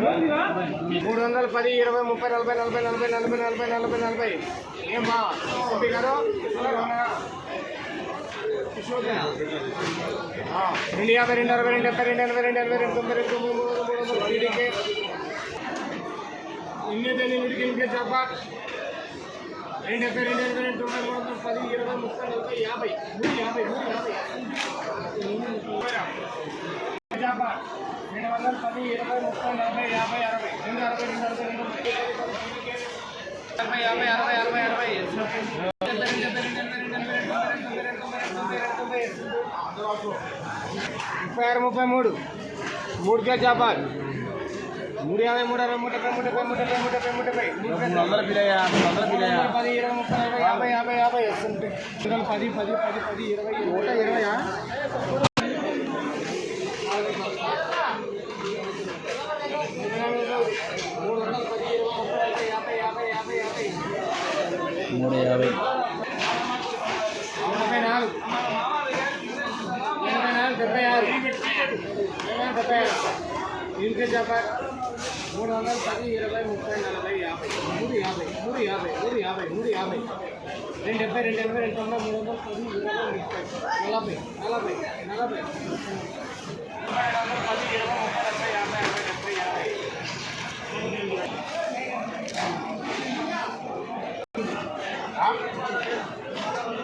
మూడు వందల పది ఇరవై ముప్పై నలభై నలభై నలభై నలభై నలభై నలభై నలభై ఏం బా ఎంపీ గారు రెండు యాభై రెండు అరవై రెండు డెబ్బై రెండు ఎనభై రెండు ఎనభై రెండు తొంభై రెండు తొంభై మూడు మూడు వందల వీడికి ఇన్ని తెలియ వీడికి ఇంకే చెప్ప రెండు డెబ్బై రెండు ఎనభై రెండు తొంభై మూడు వందల పది ఇరవై ముప్పై నలభై యాభై మూడు యాభై మూడు యాభై చెప్ప రెండు వందల పది ఇరవై ముప్పై నలభై యాభై అరవై రెండు అరవై రెండు అరవై రెండు ముప్పై యాభై అరవై అరవై అరవై ముప్పై ఆరు ముప్పై మూడు మూడు కేజీ చేపాలి మూడు యాభై మూడు అరవై మూడు డెబ్బై మూడు డెబ్బై మూడు డెబ్బై మూడు డెబ్బై మూడు డెబ్బై మూడు వందల పిల్లయ్యా మూడు వందల పిల్లయ్యా పది ఇరవై ముప్పై యాభై యాభై యాభై వస్తుంటాయి ఇరవై పది పది పది పది ఇరవై నూట ఇరవై మూడు యాభై ఎనభై నాలుగు ఎనభై నాలుగు డెబ్బై ఆరు ఎనభై డెబ్బై ఆరు ఇంకే చెప్పాలి మూడు వందల పది ఇరవై ముప్పై నలభై యాభై మూడు యాభై మూడు యాభై మూడు యాభై మూడు యాభై రెండు డెబ్బై రెండు ఎనభై రెండు తొంభై మూడు వందల పది ఇరవై ముప్పై నలభై నలభై నలభై పది ఇరవై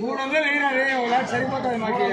మూడు వందలు అయినా సరిపోతుంది మాకు.